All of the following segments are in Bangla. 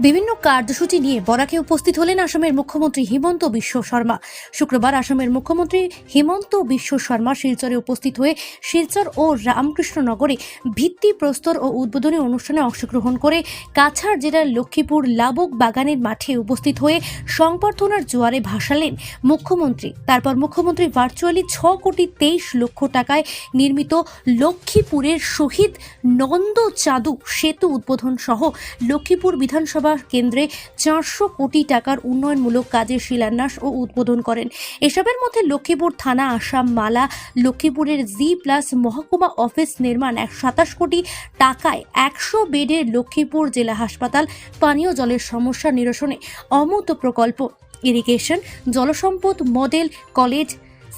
বিভিন্ন কার্যসূচি নিয়ে বরাকে উপস্থিত হলেন আসামের মুখ্যমন্ত্রী হিমন্ত বিশ্ব শর্মা। শুক্রবার আসামের মুখ্যমন্ত্রী হিমন্ত বিশ্ব শর্মা শিলচরে উপস্থিত হয়ে শিলচর ও রামকৃষ্ণনগরে ভিত্তি প্রস্তর ও উদ্বোধনী অনুষ্ঠানে অংশগ্রহণ করে কাছাড় জেলার লক্ষ্মীপুর লাবক বাগানের মাঠে উপস্থিত হয়ে সংবর্ধনার জোয়ারে ভাসালেন মুখ্যমন্ত্রী। তারপর মুখ্যমন্ত্রী ভার্চুয়ালি ছ কোটি তেইশ লক্ষ টাকায় নির্মিত লক্ষ্মীপুরের শহীদ নন্দ চাঁদু সেতু উদ্বোধন সহ লক্ষ্মীপুর বিধানসভা কেন্দ্রে চারশো কোটি টাকার উন্নয়নমূলক কাজের শিলান্যাস ও উদ্বোধন করেন। এসবের মধ্যে লক্ষ্মীপুর থানা আসাম মালা, লক্ষ্মীপুরের জি প্লাস মহকুমা অফিস নির্মাণ এক সাতাশ কোটি টাকায় একশো বেডের লক্ষ্মীপুর জেলা হাসপাতাল পানীয় জলের সমস্যা নিরসনে অমূর্ত প্রকল্প। ইরিগেশন, জলসম্পদ মডেল কলেজ,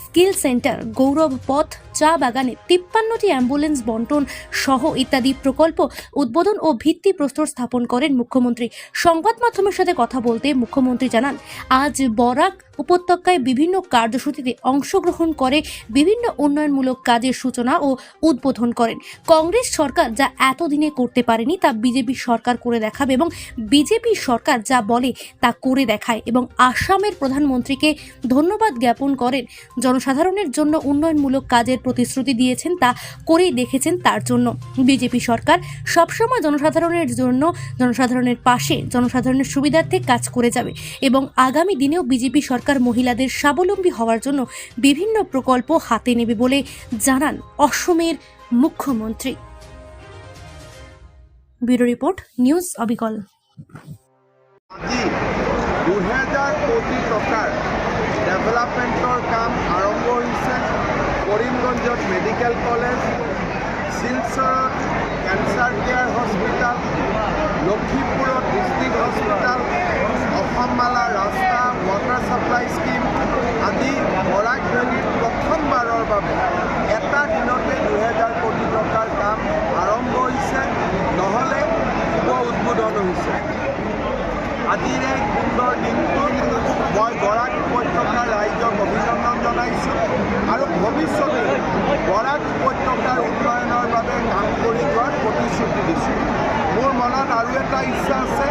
স্কিল সেন্টার, গৌরব পথ চা বাগানে তিপ্পান্নটি অ্যাম্বুলেন্স বন্টন সহ ইত্যাদি প্রকল্প উদ্বোধন ও ভিত্তি প্রস্তর স্থাপন করেন মুখ্যমন্ত্রী। সংবাদ মাধ্যমের সাথে কথা বলতে মুখ্যমন্ত্রী জানান, আজ বরাক উপত্যকায় বিভিন্ন কার্যসূচিতে অংশগ্রহণ করে বিভিন্ন উন্নয়নমূলক কাজের সূচনা ও উদ্বোধন করেন। কংগ্রেস সরকার যা এতদিনে করতে পারেনি তা বিজেপি সরকার করে দেখাবে এবং বিজেপি সরকার যা বলে তা করে দেখায় এবং আসামের প্রধানমন্ত্রীকে ধন্যবাদ জ্ঞাপন করেন। জনসাধারণের জন্য উন্নয়নমূলক কাজের প্রতিশ্রুতি দিয়েছেন তা করেই দেখেছেন তার জন্য। বিজেপি সরকার সবসময় জনসাধারণের জন্য, জনসাধারণের পাশে, জনসাধারণের সুবিধার্থে কাজ করে যাবে এবং আগামী দিনেও বিজেপি সরকার মহিলাদের স্বাবলম্বী হওয়ার জন্য বিভিন্ন প্রকল্প হাতে নেবে বলে জানান অসমের মুখ্যমন্ত্রী। ব্যুরো রিপোর্ট, নিউজ অবিকল। কোটি টকাৰ ডেভেলপমেণ্টৰ কাম কৰিমগঞ্জত মেডিকেল কলেজ শিলচৰত কেঞ্চাৰ কেয়াৰ হস্পিটেল লখিমপুৰত ডিষ্ট্ৰিক্ট হস্পিটেল অসমমালা ৰাস্তা ৱাটাৰ ছাপ্লাই স্কিম আদি বৰাক ভেলীত প্ৰথমবাৰৰ বাবে এটা দিনতে দুহেজাৰ কোটি টকাৰ কাম আৰম্ভ হৈছে, নহ'লে শুভ উদ্বোধন হৈছে। আজিৰ এই সুন্দৰ দিনটোত মই বৰাক উপত্যকাৰ ৰাইজক অভিনন্দন জনাইছোঁ আৰু ভৱিষ্যতে বৰাক উপত্যকাৰ উন্নয়নৰ বাবে কাম কৰি যোৱাৰ প্ৰতিশ্ৰুতি দিছোঁ। মোৰ মনত আৰু এটা ইচ্ছা আছে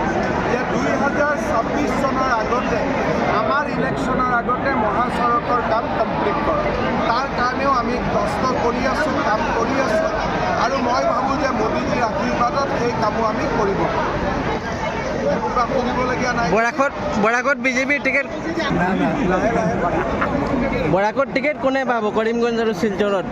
যে দুই হাজাৰ ছাব্বিছ চনৰ আগতে, আমাৰ ইলেকশ্যনৰ আগতে মহাচড়কৰ কাম কমপ্লিট কৰক তাৰ কাৰণেও আমি কষ্ট কৰি আছোঁ, কাম কৰি আছোঁ। আৰু মই ভাবোঁ যে মোদীজীৰ আশীৰ্বাদত সেই কামো আমি কৰিব বৰাকত বৰাকত বিজেপিৰ টিকেট বৰাকত টিকেট কোনে পাব? কৰিমগঞ্জ আৰু শিলচৰত।